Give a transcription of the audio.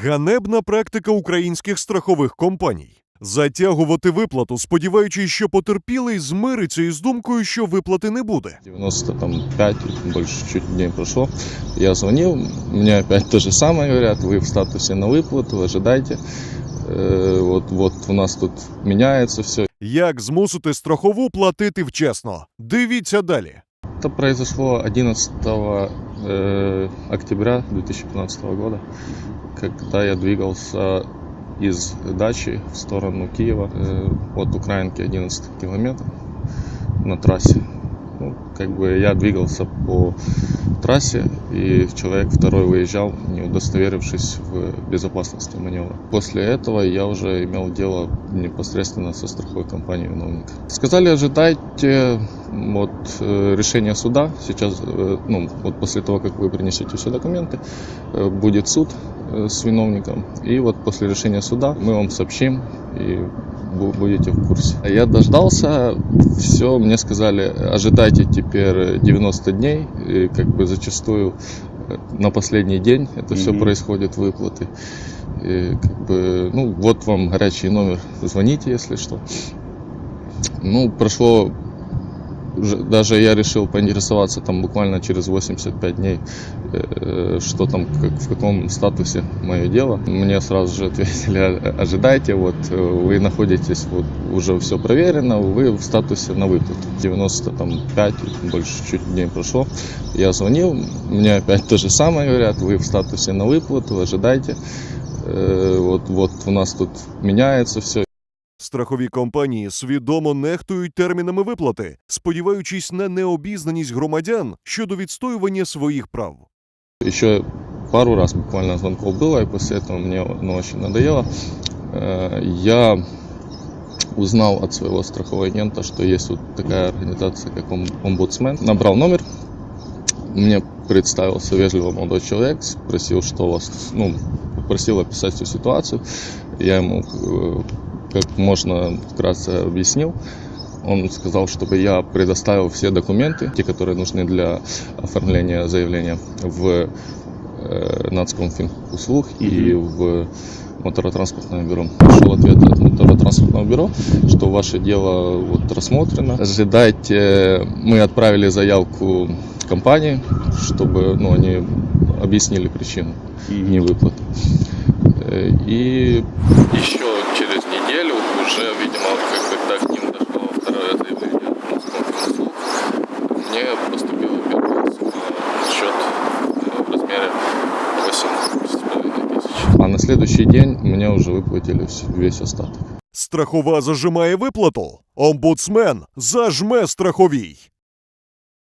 Ганебна практика українських страхових компаній. Затягувати виплату, сподіваючись, що потерпілий змириться із думкою, що виплати не буде. 95, больше чуть дней прошло. Я звонил, мне опять то же самое говорят, вы в статусе на выплату, ожидайте. Э, Вот, вот у нас тут меняется все. Як змусити страхову платити вчасно? Дивіться далі. Это произошло 11 э, октября 2015 года, когда я двигался из дачи в сторону Киева э, от Украинки 11 километров на трассе. Ну, как бы я двигался по трассе, и человек второй выезжал, не удостоверившись в безопасности маневра. После этого я уже имел дело непосредственно со страховой компанией виновника. Сказали, ожидайте вот, э, решения суда. Сейчас, э, ну, вот после того, как вы принесете все документы, э, будет суд с виновником. И вот после решения суда мы вам сообщим и будете в курсе. Я дождался, все, мне сказали, ожидайте теперь 90 дней, и как бы зачастую э, на последний день это все Мгм. происходит выплаты. И как бы, ну, вот вам горячий номер, звоните, если что. Ну, прошло даже я решил поинтересоваться там буквально через 85 дней, э, что там, как, в каком статусе мое дело. Мне сразу же ответили, «О- ожидайте, вот э, вы находитесь, вот уже все проверено, вы в статусе на выплату. 95, больше чуть дней прошло. Я звонил, мне опять то же самое говорят, вы в статусе на выплату, ожидайте. Э, Вот, вот у нас тут меняется все. Страхові компанії свідомо нехтують термінами виплати, сподіваючись на необізнаність громадян щодо відстоювання своїх прав. Еще пару раз буквально звонков было, и после этого мне ну, очень надоело. Э, Я узнал от своего страхового агента, что есть вот такая организация, как ом- омбудсмен. Набрал номер, мне представился вежливо молодой человек, спросил, что у вас, ну, попросил описать всю ситуацию. Я ему э, как можно вкратце объяснил. Он сказал, чтобы я предоставил все документы, те, которые нужны для оформления заявления в э, Нацкомфинуслуг и в моторотранспортное бюро. Пришел ответ от моторотранспортного бюро, что ваше дело вот рассмотрено. Ожидайте, мы отправили заявку компании, чтобы ну, они объяснили причину невыплаты. Э, И еще неделю уже, видимо, как когда к ним дошло второе заявление Москвы мне поступила первая сумма на счет э, в размере 8,5 тысяч. А на следующий день мне уже выплатили весь остаток. Страхова зажимає виплату. Омбудсмен зажме страховій.